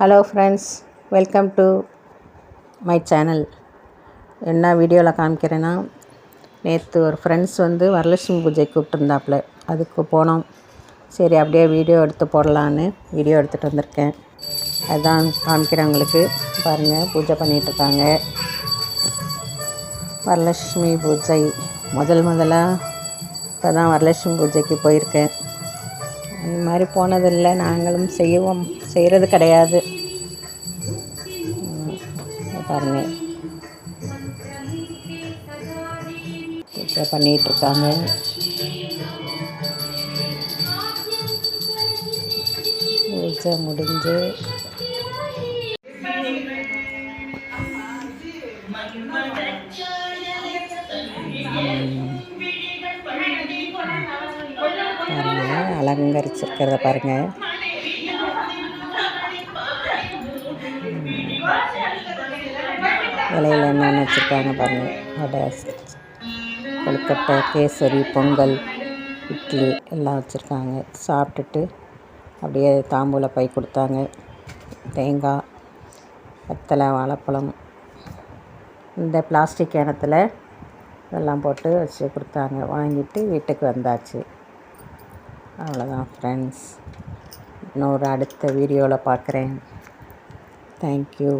Hello friends welcome to my channel என்ன வீடியோவில் காமிக்கிறேன்னா நேற்று ஒரு ஃப்ரெண்ட்ஸ் வந்து வரலட்சுமி பூஜை கூப்பிட்டுருந்தாப்புல. அதுக்கு போனோம். சரி அப்படியே வீடியோ எடுத்து போடலான்னு வீடியோ எடுத்துகிட்டு வந்திருக்கேன். அதுதான் காமிக்கிறவங்களுக்கு பாருங்கள் பூஜை பண்ணிகிட்ருக்காங்க வரலட்சுமி பூஜை. முதல் முதலாக இப்போ தான் வரலட்சுமி பூஜைக்கு போயிருக்கேன். அந்த மாதிரி போனதில்லை. நாங்களும் செய்வோம். செய்கிறது கிடையாது. ம், பாருங்க. பண்ணிகிட்ருக்காங்க பூஜை முடிஞ்சு. அலங்கரிச்சிருக்கிறத பாருங்க. இலையில என்னென்ன வச்சுருக்காங்க பாருங்க. வடை கொழுக்கட்டை கேசரி பொங்கல் இட்லி எல்லாம் வச்சுருக்காங்க. சாப்பிட்டுட்டு அப்படியே தாம்பூல பை கொடுத்தாங்க. தேங்காய் வெத்தலை வாழைப்பழம் இந்த பிளாஸ்டிக் கிணத்துல இதெல்லாம் போட்டு வச்சு கொடுத்தாங்க. வாங்கிட்டு வீட்டுக்கு வந்தாச்சு. அவ்வளோதான் ஃப்ரெண்ட்ஸ் இன்னொரு அடுத்த வீடியோவில் பார்க்குறேன். தேங்க்யூ